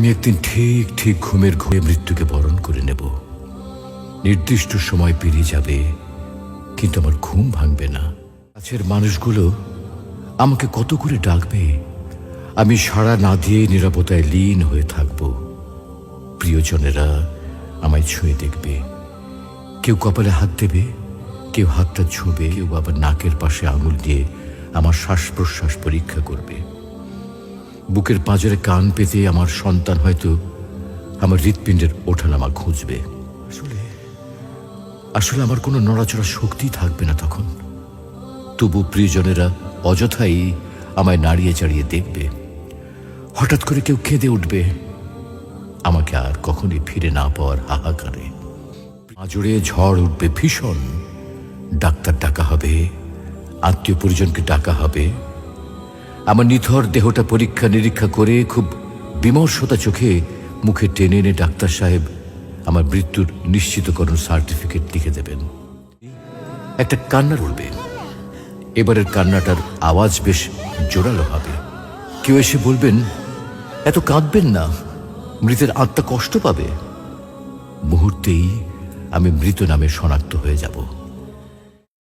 আমি একদিন ঠিক ঠিক ঘুমের ঘুমে মৃত্যুকে বরণ করে নেব। নির্দিষ্ট সময় পেরিয়ে যাবে, কিন্তু আমার ঘুম ভাঙবে না। কাছের মানুষগুলো আমাকে কত করে ডাকবে? আমি সাড়া না দিয়ে নিরাপত্তায় লীন হয়ে থাকব। প্রিয়জনেরা আমায় ছুঁয়ে দেখবে। কেউ কপালে হাত দেবে, কেউ হাতটা ছুঁবে, কেউ আবার নাকের পাশে আঙুল দিয়ে আমার শ্বাস প্রশ্বাস পরীক্ষা করবে। বুকের পাঁজরে কান পেতে আমার সন্তান হয়তো আমার হৃৎপিণ্ডের ওঠানামা খুঁজবে। আসলে আসলে আমার কোনো নড়াচড়া শক্তি থাকবে না তখন। তবু প্রিয়জনেরা অযথাই আমায় নাড়িয়ে চাড়িয়ে দেখবে। হঠাৎ করে কেউ কেঁদে উঠবে। আমাকে আর কখনই ফিরে না পাওয়ার হাহাকারে। আজরে ঝড় উঠবে ভীষণ। ডাক্তার ডাকা হবে আত্মীয় পরিজনকে ডাকা হবে। আমার নিথর দেহটা পরীক্ষা নিরীক্ষা করে খুব বিমর্ষতা চোখে মুখে টেনে এনে ডাক্তার সাহেব আমার মৃত্যুর নিশ্চিতকরণ সার্টিফিকেট লিখে দেবেন। একটা কান্না উঠবে এবারের কান্নাটার আওয়াজ বেশ জোরালো হবে। কেউ এসে বলবেন, এত কাঁদবেন না, মৃতের আত্মা কষ্ট পাবে। মুহূর্তেই আমি মৃত নামে শনাক্ত হয়ে যাব।